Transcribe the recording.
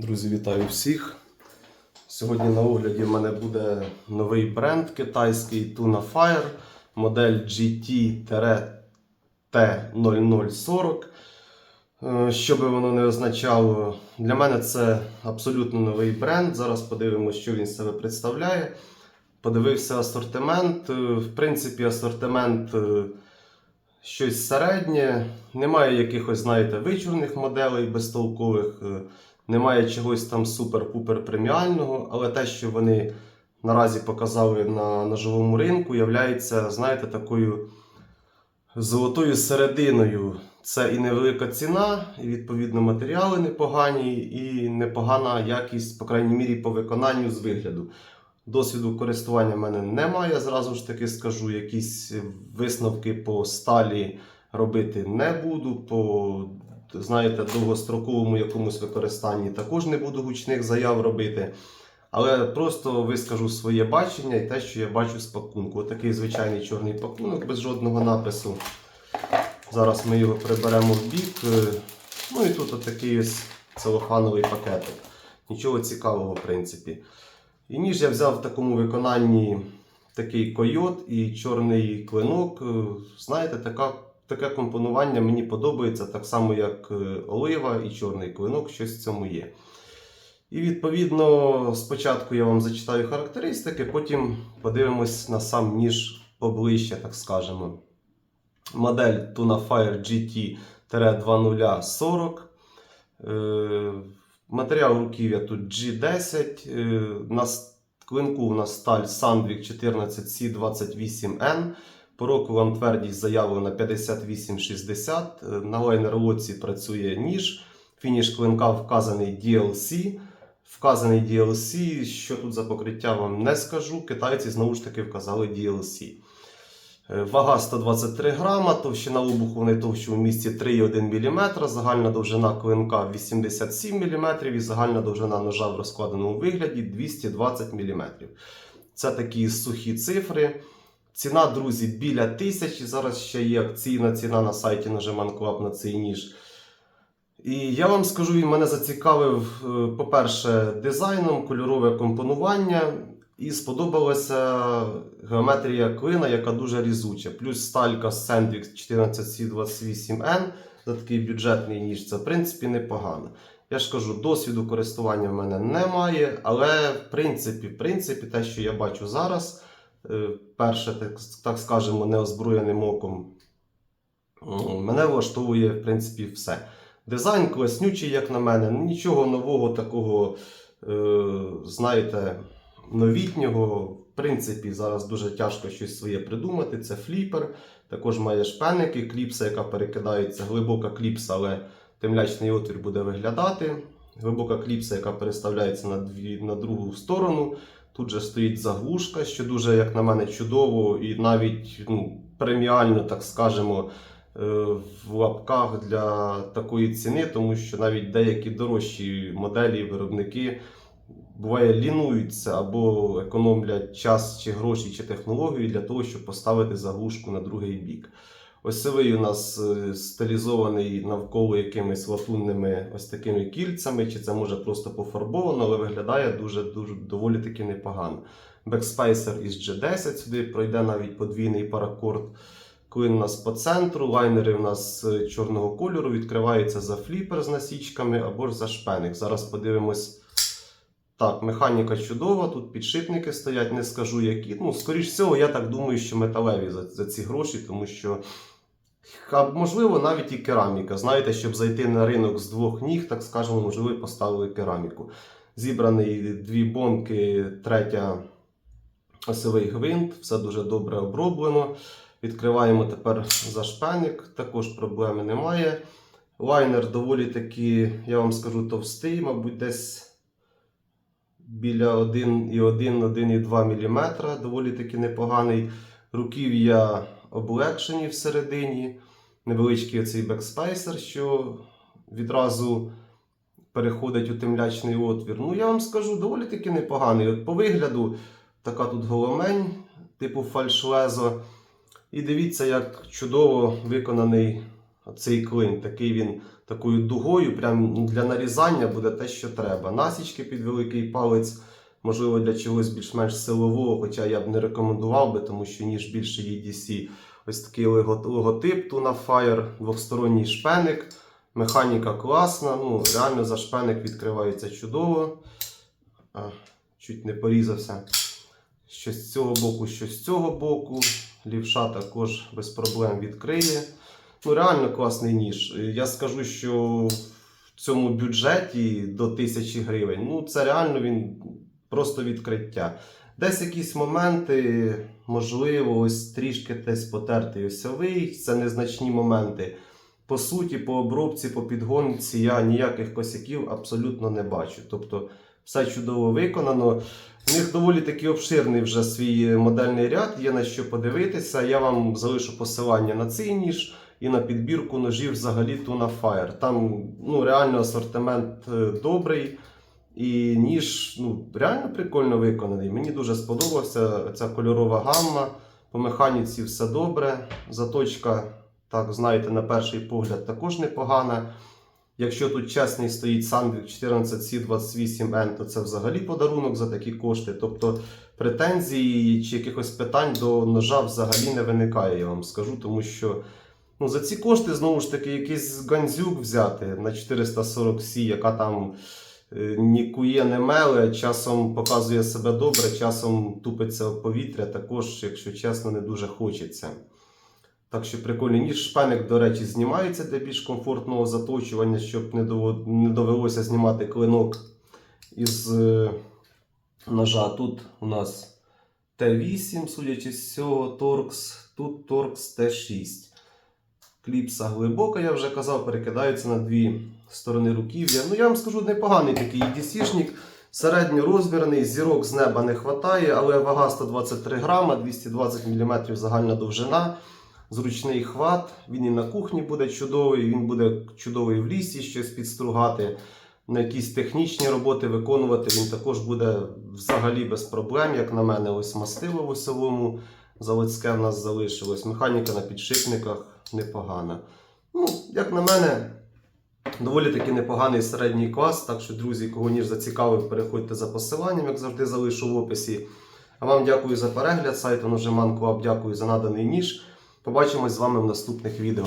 Друзі, вітаю всіх. Сьогодні на огляді в мене буде новий бренд китайський Tuna Fire, модель GT-T0040. Е, Що би воно не означало, для мене це абсолютно новий бренд. Зараз подивимося, що він себе представляє. Подивився асортимент. В принципі, асортимент щось середнє. Немає якихось, знаєте, вичурних моделей безтолкових. Немає чогось там супер-пупер преміального, але те, що вони наразі показали на, живому ринку, являється, знаєте, такою золотою серединою. Це і невелика ціна, і відповідно матеріали непогані, і непогана якість, по крайній мірі, по виконанню з вигляду. Досвіду користування в мене немає, зразу ж таки скажу. Якісь висновки по сталі робити не буду. По знаєте, довгостроковому якомусь використанні також не буду гучних заяв робити. Але просто вискажу своє бачення і те, що я бачу з пакунку. Отакий звичайний чорний пакунок без жодного напису. Зараз ми його приберемо в бік. Е, Ну і тут отакий ось целофановий пакетик. Нічого цікавого, в принципі. І ніж я взяв в такому виконанні такий койот і чорний клинок. Е, Знаєте, така таке компонування мені подобається так само, як е, олива і чорний клинок, щось в цьому є. І відповідно, спочатку я вам зачитаю характеристики, потім подивимось на сам ніж поближче, так скажемо. Модель Tuna Fire GT-2040. Е, Матеріал руків'я тут G10. Е, На клинку у нас сталь Sandvik 14C28N. По року вам твердість заявлена 5860. Е, На лайнер-лоці працює ніж. Фініш клинка вказаний DLC. Вказаний DLC. Що тут за покриття вам не скажу. Китайці знову ж таки вказали DLC. Е, Вага 123 грама, товщина обуху найтовщу в місці 3,1 мм, загальна довжина клинка 87 мм і загальна довжина ножа в розкладеному вигляді 220 мм. Це такі сухі цифри. Ціна, друзі, біля тисячі. Зараз ще є акційна ціна на сайті Ножеман Club на цей ніж. І я вам скажу, він мене зацікавив, е, по-перше, дизайном, кольорове компонування. І сподобалася геометрія клина, яка дуже різуча. Плюс сталька Sandvik 14C28N за такий бюджетний ніж. Це в принципі непогано. Я ж кажу, досвіду користування в мене немає, але в принципі, в принципі, те, що я бачу зараз, перше, так, так скажемо, неозброєним оком, мене влаштовує в принципі все. Дизайн класнючий, як на мене, нічого нового такого, е, знаєте, новітнього. В принципі, зараз дуже тяжко щось своє придумати. Це фліпер. Також має шпеники, кліпса, яка перекидається, глибока кліпса, але темлячний отвір буде виглядати. Глибока кліпса, яка переставляється на, дві, на другу сторону. Тут же стоїть заглушка, що дуже, як на мене, чудово і навіть ну, преміально, так скажемо, е, в лапках для такої ціни, тому що навіть деякі дорожчі моделі, виробники буває лінуються або економлять час чи гроші, чи технологію для того, щоб поставити заглушку на другий бік. Осьовий у нас е, стилізований навколо якимись латунними ось такими кільцями, чи це може просто пофарбовано, але виглядає дуже, дуже доволі таки непогано. Бекспейсер із G10 сюди пройде навіть подвійний паракорд. Клин у нас по центру, лайнери у нас е, чорного кольору, відкривається за фліпер з насічками або ж за шпеник. Зараз подивимось. Так, механіка чудова, тут підшипники стоять, не скажу які. Ну, скоріш всього, я так думаю, що металеві за, за ці гроші, тому що, а, можливо, навіть і кераміка. Знаєте, щоб зайти на ринок з двох ніг, так скажемо, можливо, поставили кераміку. Зібраний дві бонки, третя осьовий гвинт, все дуже добре оброблено. Відкриваємо тепер зашпеник, також проблеми немає. Лайнер доволі таки, я вам скажу, товстий, мабуть, десь біля 1,1-1,2 мм, доволі таки непоганий. Руків'я облегшені всередині. Невеличкий оцей бекспейсер, що відразу переходить у темлячний отвір. Ну, я вам скажу, доволі таки непоганий. От по вигляду, така тут голомень, типу фальшлезо. І дивіться, як чудово виконаний цей клин. Такий він такою дугою, прям для нарізання буде те, що треба. Насічки під великий палець, можливо, для чогось більш-менш силового, хоча я б не рекомендував би, тому що ніж більше EDC. Ось такий логотип Tuna Fire, двосторонній шпеник. Механіка класна, ну реально за шпеник відкривається чудово. А, чуть не порізався. Що з цього боку, що з цього боку. Лівша також без проблем відкриє. Ну, реально класний ніж. Я скажу, що в цьому бюджеті до 1000 гривень, ну це реально він просто відкриття. Десь якісь моменти, можливо, ось трішки десь потертий осьовий, це незначні моменти. По суті, по обробці, по підгонці я ніяких косяків абсолютно не бачу. Тобто все чудово виконано. У них доволі таки обширний вже свій модельний ряд, є на що подивитися. Я вам залишу посилання на цей ніж і на підбірку ножів взагалі Tuna Fire. Там ну, реально асортимент е, добрий. І ніж ну, реально прикольно виконаний. Мені дуже сподобався ця кольорова гамма. По механіці все добре. Заточка, так знаєте, на перший погляд також непогана. Якщо тут чесний стоїть Sandvik 14C28N, то це взагалі подарунок за такі кошти. Тобто претензій чи якихось питань до ножа взагалі не виникає, я вам скажу, тому що ну, за ці кошти знову ж таки якийсь ганзюк взяти на 440C, яка там е, ні кує, не меле, часом показує себе добре, часом тупиться в повітря, також, якщо чесно, не дуже хочеться. Так що прикольний ніж. Шпеник, до речі, знімається для більш комфортного заточування, щоб не довелося знімати клинок із е, ножа. Тут у нас Т8, судячи з цього, торкс, тут торкс Т6. Кліпса глибока, я вже казав, перекидається на дві сторони руків'я. Ну, я вам скажу, непоганий такий EDC-шник. Середньорозмірний, зірок з неба не вистачає, але вага 123 грама, 220 мм загальна довжина, зручний хват. Він і на кухні буде чудовий, він буде чудовий в лісі щось підстругати. На якісь технічні роботи виконувати він також буде взагалі без проблем, як на мене, ось мастило в осьовому заводське в нас залишилось. Механіка на підшипниках непогана. Ну, як на мене, доволі таки непоганий середній клас. Так що, друзі, кого ніж зацікавив, переходьте за посиланням, як завжди залишу в описі. А вам дякую за перегляд сайту Ножеман Клаб, дякую за наданий ніж. Побачимось з вами в наступних відео.